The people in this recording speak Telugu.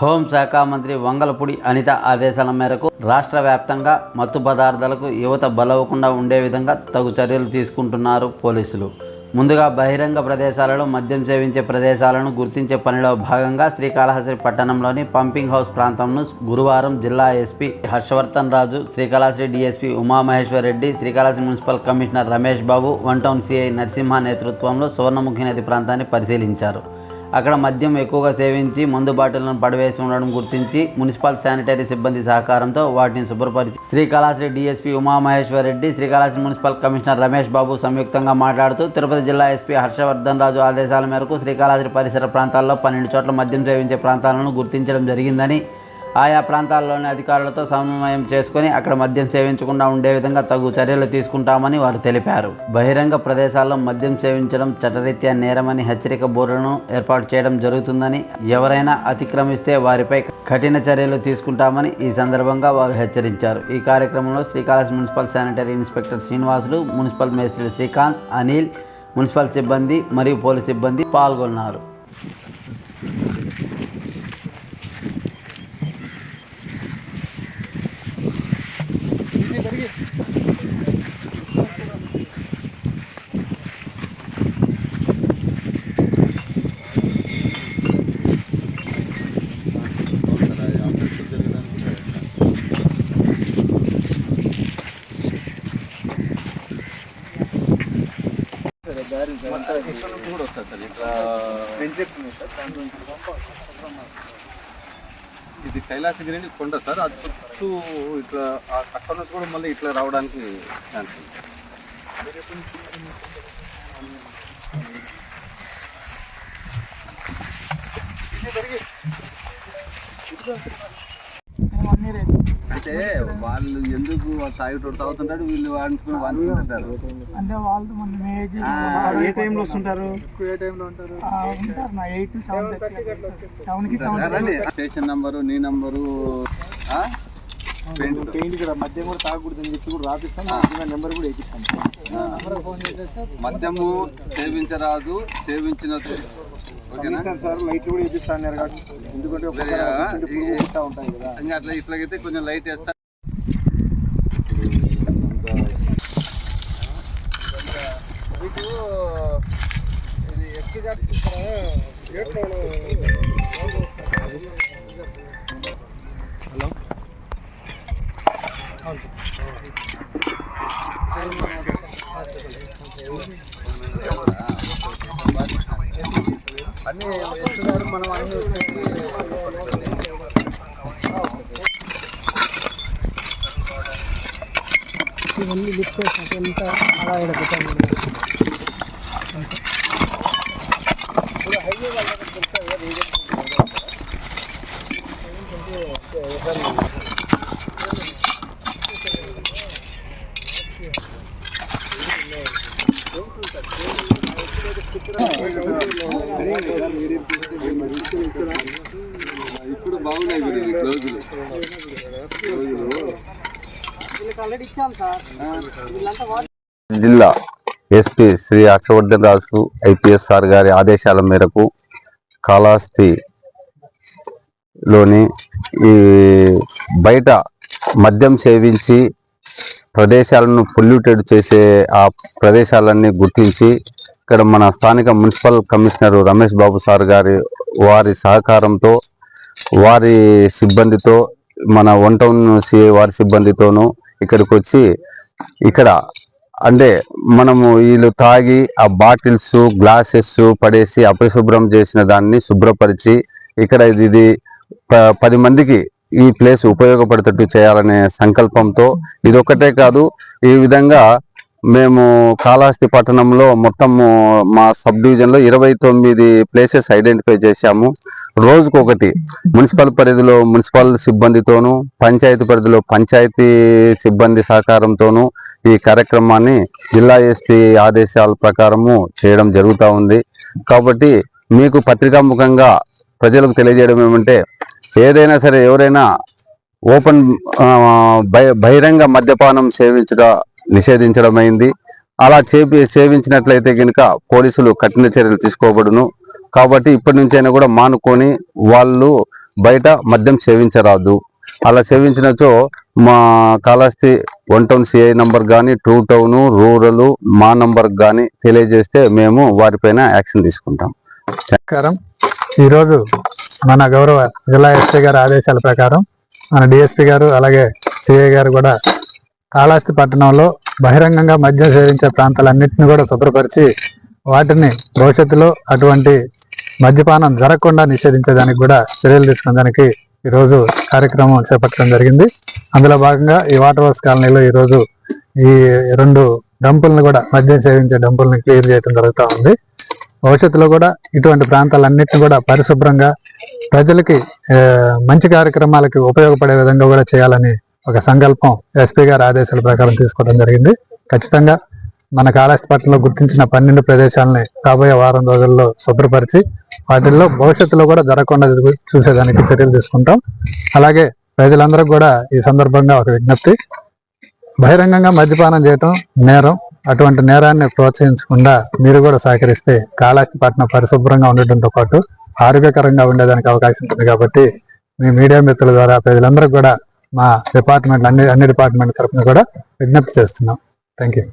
హోంశాఖ మంత్రి వంగలపూడి అనిత ఆదేశాల మేరకు రాష్ట్ర వ్యాప్తంగా మత్తు పదార్థాలకు యువత బలవకుండా ఉండే విధంగా తగు చర్యలు తీసుకుంటున్నారు పోలీసులు. ముందుగా బహిరంగ ప్రదేశాలలో మద్యం సేవించే ప్రదేశాలను గుర్తించే పనిలో భాగంగా శ్రీకాళహస్తి పట్టణంలోని పంపింగ్ హౌస్ ప్రాంతంను గురువారం జిల్లా SP Harshavardhan Raju Srikalahasti DSP Umamaheswar Reddy Srikalahasti municipal commissioner Ramesh Babu one town CI Narasimha నేతృత్వంలో సువర్ణముఖి నది ప్రాంతాన్ని పరిశీలించారు. అక్కడ మద్యం ఎక్కువగా సేవించి మందు బాటిళ్ళను పడవేసి ఉండడం గుర్తించి మున్సిపల్ శానిటరీ సిబ్బంది సహకారంతో వాటిని శుభ్రపరిచి Srikalahasti DSP Umamaheswar Reddy Srikalahasti municipal commissioner Ramesh Babu సంయుక్తంగా మాట్లాడుతూ తిరుపతి జిల్లా ఎస్పీ హర్షవర్ధన్ రాజు ఆదేశాల మేరకు శ్రీకాళహస్తి పరిసర ప్రాంతాల్లో పన్నెండు చోట్ల మద్యం సేవించే ప్రాంతాలను గుర్తించడం జరిగిందని ఆయా ప్రాంతాల్లోని అధికారులతో సమన్వయం చేసుకుని అక్కడ మద్యం సేవించకుండా ఉండే విధంగా తగు చర్యలు తీసుకుంటామని వారు తెలిపారు. బహిరంగ ప్రదేశాల్లో మద్యం సేవించడం చట్టరీత్యా నేరమని హెచ్చరిక బోర్డును ఏర్పాటు చేయడం జరుగుతుందని ఎవరైనా అతిక్రమిస్తే వారిపై కఠిన చర్యలు తీసుకుంటామని ఈ సందర్భంగా వారు హెచ్చరించారు. ఈ కార్యక్రమంలో Srikalahasti municipal sanitary inspector Srinivasulu municipal మేస్త్రి శ్రీకాంత్ అనిల్ మున్సిపల్ సిబ్బంది మరియు పోలీస్ సిబ్బంది పాల్గొన్నారు. కూడా వస్తుంది సార్ ఇట్లా ఇది కైలాసగిరి అని కొండ సార్. అది చుట్టూ ఇట్లా ఆ- అక్కడ నుంచి కూడా మళ్ళీ ఇట్లా రావడానికి ఛాన్స్ ఉంది. అంటే వాళ్ళు ఎందుకు తాగిటోడు తాగుతుంటాడు? వీళ్ళు వాడుకుని వాడుకుంటుంటారు అంటే వాళ్ళు మన ఏజ్ ఏ టైంలో వస్తుంటారు? ఏ టైంలో ఉంటారు? ఉంటారు నా ఎయిట్ సెవెన్ సెవెన్కి సెవెన్. స్టేషన్ నంబరు నీ నంబరు ఆ? పెయింట్ ఇక్కడ మద్యం కూడా తాగకూడదు అని చెప్పి కూడా రాపిస్తాం. నెంబర్ కూడా చేసేస్తే మద్యము సేవించరాదు సేవించిన సార్ లైట్లు కూడా వేపిస్తా అన్నారు కాబట్టి ఎందుకంటే ఉంటాయి కదా. ఇంకా అట్లా ఇట్లాగైతే కొంచెం లైట్ వేస్తా. మీకు ఇది ఎక్కువగా అన్నీ మనం అన్ని ఇవన్నీ లిఫ్ట్ చేసినట్టు ఎంత అలా ఇక్కడ పెట్టాము ఇప్పుడు బాగున్నాయి వీళ్ళు ఈ జిల్లా SP Shri Harshavardhan Raju IPS sir గారి ఆదేశాల మేరకు కాళహస్తిలోని ఈ బయట మద్యం సేవించి ప్రదేశాలను పొల్యూటెడ్ చేసే ఆ ప్రదేశాలన్నీ గుర్తించి ఇక్కడ మన స్థానిక municipal commissioner Ramesh Babu sir గారి వారి సహకారంతో వారి సిబ్బందితో మన వన్ టౌన్ సిఐ వారి సిబ్బందితోనూ ఇక్కడికి వచ్చి ఇక్కడ అంటే మనము వీళ్ళు తాగి ఆ బాటిల్స్ గ్లాసెస్ పడేసి అపరిశుభ్రం చేసిన దాన్ని శుభ్రపరిచి ఇక్కడ ఇది ఇది ప- పది మందికి ఈ ప్లేస్ ఉపయోగపడేటట్టు చేయాలనే సంకల్పంతో ఇది ఒక్కటే కాదు ఈ విధంగా మేము కాళహస్తి పట్టణంలో మొత్తము మా సబ్ డివిజన్లో ఇరవై తొమ్మిది ప్లేసెస్ ఐడెంటిఫై చేశాము. రోజుకొకటి మున్సిపల్ పరిధిలో మున్సిపల్ సిబ్బందితోనూ పంచాయతీ పరిధిలో పంచాయతీ సిబ్బంది సహకారంతోనూ ఈ కార్యక్రమాన్ని జిల్లా ఎస్పీ ఆదేశాల ప్రకారము చేయడం జరుగుతూ ఉంది. కాబట్టి మీకు పత్రికాముఖంగా ప్రజలకు తెలియజేయడం ఏమంటే ఏదైనా సరే ఎవరైనా ఓపెన్ బహిరంగ మద్యపానం సేవించట నిషేధించడమైంది. అలా చేపి సేవించినట్లయితే కనుక పోలీసులు కఠిన చర్యలు తీసుకోబడును. కాబట్టి ఇప్పటి నుంచైనా కూడా మానుకొని వాళ్ళు బయట మద్యం సేవించరాదు. అలా సేవించినచో మా Kalahasti one town CI number కానీ టూ టౌన్ రూరల్ మా నంబర్ కానీ తెలియజేస్తే మేము వారిపైన యాక్షన్ తీసుకుంటాం. ఈరోజు మన గౌరవ జిల్లా ఎస్పీ గారి ఆదేశాల ప్రకారం మన డిఎస్పీ గారు అలాగే సిఐ గారు కూడా కాళహస్తి పట్టణంలో బహిరంగంగా మద్యం సేవించే ప్రాంతాలన్నింటినీ కూడా శుభ్రపరిచి వాటిని భవిష్యత్తులో అటువంటి మద్యపానం జరగకుండా నిషేధించడానికి కూడా చర్యలు తీసుకోవడానికి ఈరోజు కార్యక్రమం చేపట్టడం జరిగింది. అందులో భాగంగా ఈ వాటర్ వర్క్స్ కాలనీలో ఈరోజు ఈ రెండు డంపుల్ని కూడా మద్యం సేవించే డంపుల్ని క్లియర్ చేయడం జరుగుతూ ఉంది. భవిష్యత్తులో కూడా ఇటువంటి ప్రాంతాలన్నింటినీ కూడా పరిశుభ్రంగా ప్రజలకి మంచి కార్యక్రమాలకి ఉపయోగపడే విధంగా కూడా చేయాలని ఒక సంకల్పం ఎస్పీ గారి ఆదేశాల ప్రకారం తీసుకోవడం జరిగింది. ఖచ్చితంగా మన కాళహస్తి గుర్తించిన పన్నెండు ప్రదేశాలని రాబోయే వారం రోజుల్లో శుభ్రపరిచి వాటిల్లో భవిష్యత్తులో కూడా జరగకుండా చూసేదానికి చర్యలు తీసుకుంటాం. అలాగే ప్రజలందరూ కూడా ఈ సందర్భంగా ఒక విజ్ఞప్తి. బహిరంగంగా మద్యపానం చేయటం నేరం. అటువంటి నేరాన్ని ప్రోత్సహించకుండా మీరు కూడా సహకరిస్తే కాళాస్తి పట్టణం పరిశుభ్రంగా ఉండటంతో పాటు ఆరోగ్యకరంగా ఉండేదానికి అవకాశం ఉంటుంది కాబట్టి మీ మీడియా మిత్రుల ద్వారా ప్రజలందరూ కూడా మా డిపార్ట్మెంట్ అన్ని అన్ని డిపార్ట్మెంట్ తరఫున కూడా విజ్ఞప్తి చేస్తున్నాం. Thank you